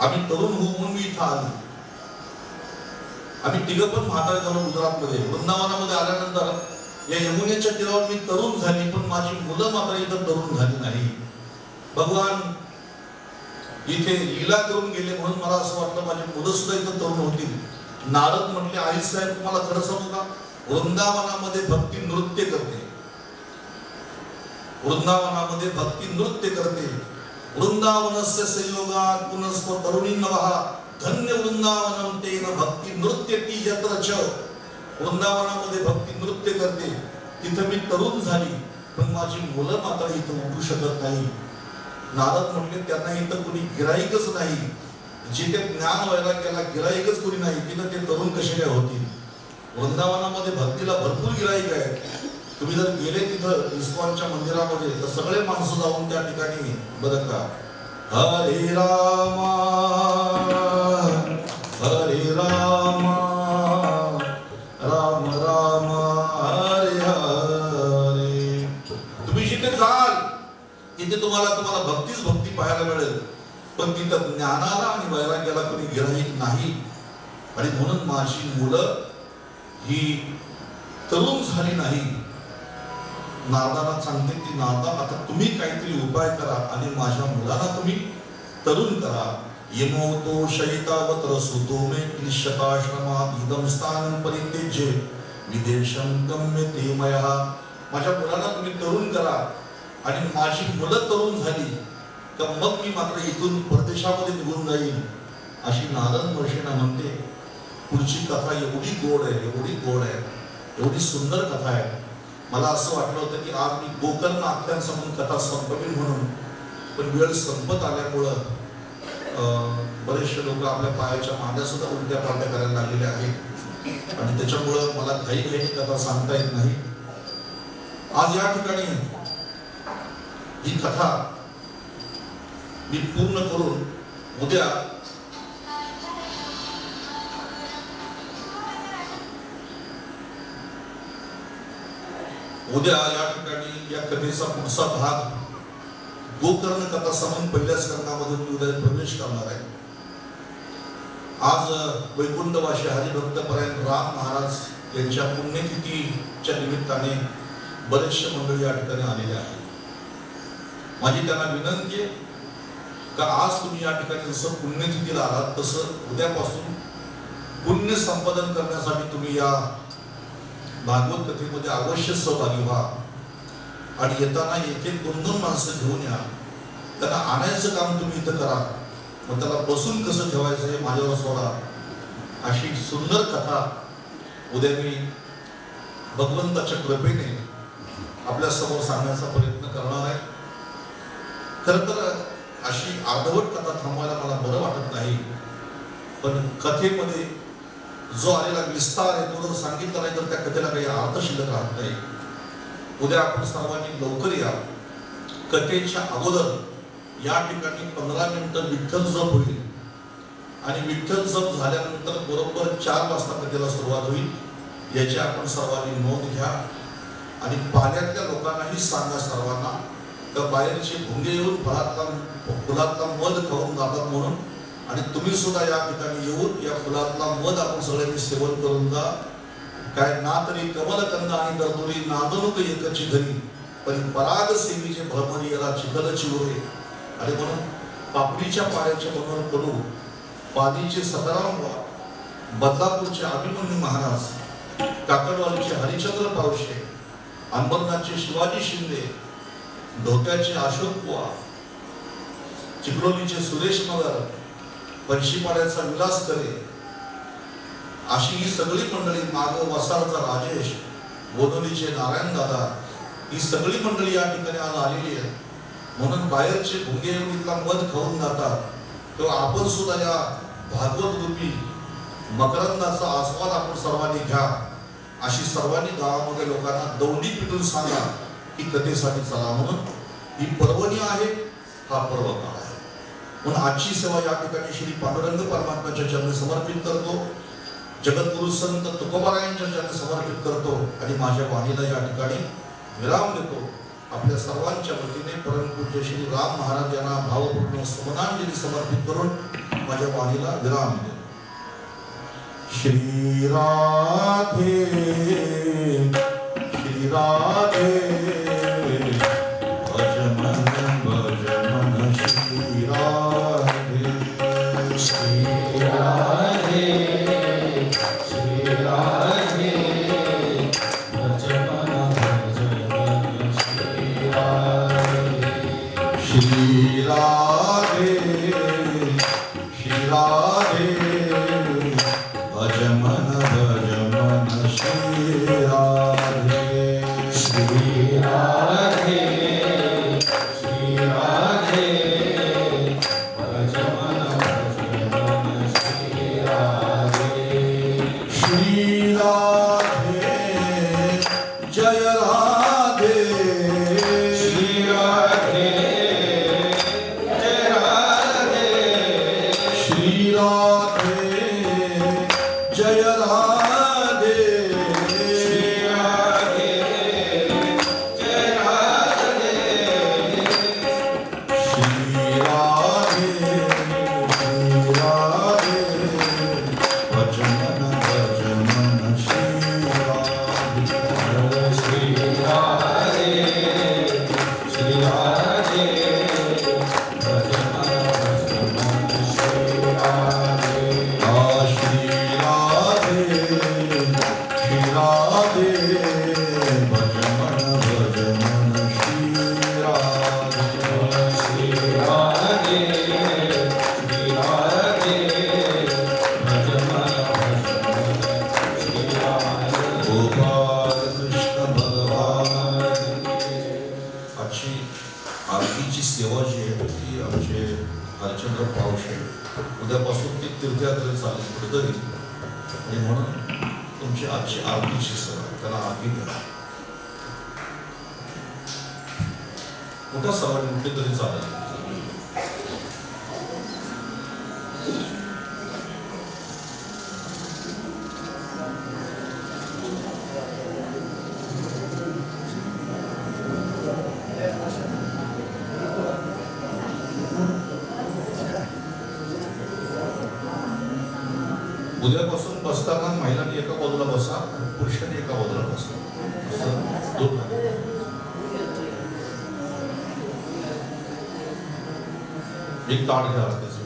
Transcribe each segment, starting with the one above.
आम्ही तरुण होऊ म्हणून मी इथं आलो. आम्ही तिघं पण म्हातारे झालो गुजरातमध्ये. वृंदावनामध्ये आल्यानंतर या यमुनेच्या तीरावर मी तरुण झाली पण माझी मुलं मात्र इथं तरुण झाली नाही. भगवान इथे लीला करून गेले म्हणून मला असं वाटलं माझी मुलं सुद्धा इथं तरुण होतील. नारद म्हटले आई साहेब तुम्हाला खरं सांगू का? वृंदावनामध्ये भक्ती नृत्य करते. वृंदावनामध्ये भक्ती नृत्य करते. वृंदावनस्य संयोगात पुनस्व तरुणी नवहा धन्य वृंदावनम तेन भक्ती नृत्य ती यत्र च। वृंदावनामध्ये भक्ती नृत्य करते तिथं मी तरुण झाली पण माझी मुलं मात्र इथं उठू शकत नाही. नारद म्हणले त्यांना इथं कोणी गिराईकच नाही. जिथे ज्ञान व्हायला गेला गिराईकच कोणी नाही. तिथं ते तरुण कसे काय होतील? वृंदावनामध्ये भक्तीला भरपूर गिराईक आहे तुम्ही जर गेले तिथं इस्कॉनच्या मंदिरामध्ये तर सगळे माणसं जाऊन त्या ठिकाणी बरं का हरे रामा हरे रामा राम राम हरे हरे. तुम्ही जिथे जाल तिथे तुम्हाला तुम्हाला भक्तीच भक्ती पाहायला मिळेल. पण तिथं ज्ञानाला आणि वैराग्याला कोणी गिराईक नाही. आणि म्हणून माझी मुलं ही तरुण झाली नाही. नारदाला सांगते की नारदा आता तुम्ही काहीतरी उपाय करा आणि माझ्या मुलाला तुम्ही तरुण करा. यमोतो शयितावत रसुतो मे क्लिश्यताश्रमात इदम स्थान परित्यज्य। विदेशं गम्यते मया। माझ्या मुलाला तुम्ही तरुण करा आणि माझी मुलं तरुण झाली तर मग मी मात्र इथून परदेशामध्ये निघून जाईल अशी नारद महर्षीना म्हणते पुढची कथा एवढी गोड आहे एवढी गोड आहे एवढी सुंदर कथा आहे मला असं वाटलं होतं की आज मी गोकर्ण आख्यांसमोर कथा संपवी म्हणून पण वेळ संपत आल्यामुळं बरेचसे लोक आपल्या पायाच्या मांड्या सुद्धा उलट्या पालट्या करायला लागलेल्या आहेत. आणि त्याच्यामुळं मला घाई घाई कथा सांगता येत नाही. आज या ठिकाणी ही कथा मी पूर्ण करून उद्या उद्या या ठिकाणी या कथेचा पुढचा भाग गोकर्ण कथा समून पहिल्या स्कंदामध्ये मी उद्या प्रवेश करणार आहे. आज वैकुंठवासी पर्यंत राम महाराज यांच्या पुण्यतिथीच्या निमित्ताने बरेचसे मंडळी या ठिकाणी आलेले आहेत. माझी त्यांना विनंती आहे का आज तुम्ही या ठिकाणी जसं पुण्यतिथीला आलात तसं उद्यापासून पुण्य संपादन करण्यासाठी तुम्ही या भागवत कथेमध्ये अवश्य सहभागी व्हा. आणि येताना एक एक दोन दोन माणसं घेऊन या. त्यांना आणायचं काम तुम्ही इथं करा. मग त्याला बसून कसं ठेवायचं हे माझ्यावर सोडा. अशी सुंदर कथा उद्या मी भगवंताच्या कृपेने आपल्यासमोर सांगण्याचा प्रयत्न करणार आहे. खर तर अशी अर्धवट कथा थांबवायला मला बरं वाटत नाही. पण कथेमध्ये जो आलेला विस्तार आहे तो जर सांगितला नाही तर त्या कथेला काही अर्थ शिल्लक राहत नाही. उद्या आपण सर्वांनी लवकर या. कथेच्या अगोदर या ठिकाणी पंधरा मिनिटं विठ्ठल जप होईल. आणि विठ्ठल जप झाल्यानंतर बरोबर चार वाजता कथेला सुरुवात होईल. याची आपण सर्वांनी नोंद घ्या. आणि पाण्यातल्या लोकांनाही सांगा सर्वांना तर बाहेरचे भुंगे येऊन फळातला फुलातला मध खाऊन जातात म्हणून. आणि तुम्ही सुद्धा या ठिकाणी येऊन या फुलातला मध आपण सगळ्यांनी सेवन करून जा. काय ना तरी कमलकंद आणि दर्दुरी नादनुक एकची घरी पण पराग सेवीचे भ्रमण याला चिखल चिवरे आणि म्हणून पापडीच्या पाण्याचे भ्रमण करू पादीचे सदाराम बदलापूरचे अभिमन्यू महाराज काकडवालीचे हरिचंद्र पावशे अंबरनाथचे शिवाजी शिंदे धोक्याचे अशोक बुवा चिखलोलीचे सुरेश नगर पंशीपाड्याचा विलास करे. अशी ही सगळी मंडळी माग वसारचा राजेश बोधनीचे नारायण दादा ही सगळी मंडळी या ठिकाणी आज आलेली आहे म्हणून बाहेरचे भुंगे येऊन इथला मध खाऊन जातात. तेव्हा आपण सुद्धा या भागवत रूपी मकरंदाचा आस्वाद आपण सर्वांनी घ्या. अशी सर्वांनी गावामध्ये लोकांना दौंडी पिटून सांगा की कथेसाठी चला म्हणून. ही पर्वणी आहे हा पर्व म्हणून आजची सेवा या ठिकाणी श्री पांडुरंग परमात्म्याच्या चरण समर्पित करतो. जगद्गुरु संत तुकोबारायांच्या चरण समर्पित करतो आणि माझ्या वाणीला या ठिकाणी विराम देतो. आपल्या सर्वांच्या वतीने परमपूज्य श्री राम महाराज यांना भावपूर्ण समानांजली समर्पित करून माझ्या वाणीला विराम देतो. श्री राधे श्री राधे. की आमचे भालचंद्र पावशे उद्यापासून ते तीर्थयात्रे चालेल कुठंतरी. आणि म्हणून तुमची आजची आरतीची सर त्याला आरती करा. मोठा सवय म्हटली तरी चालेल. उद्यापासून बसताना महिलांनी एका बाजूला बसा पुरुषांनी एका बाजूला बसा. एक ताड घ्या त्याचे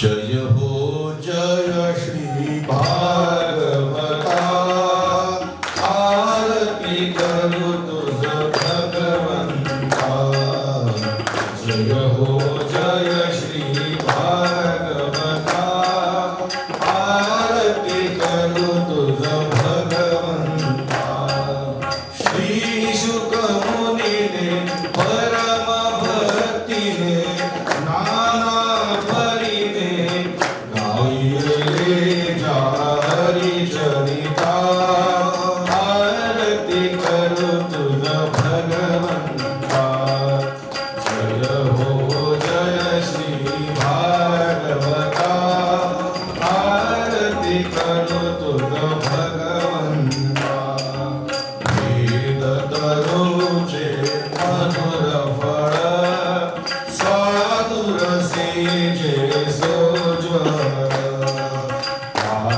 जय हो जय श्री भा